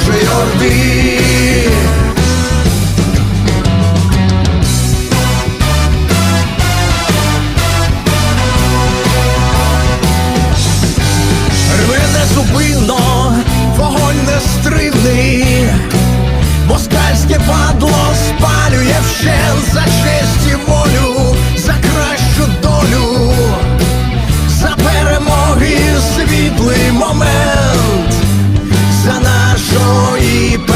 Божої Орди. Рве незупинно, вогонь нестримний creeping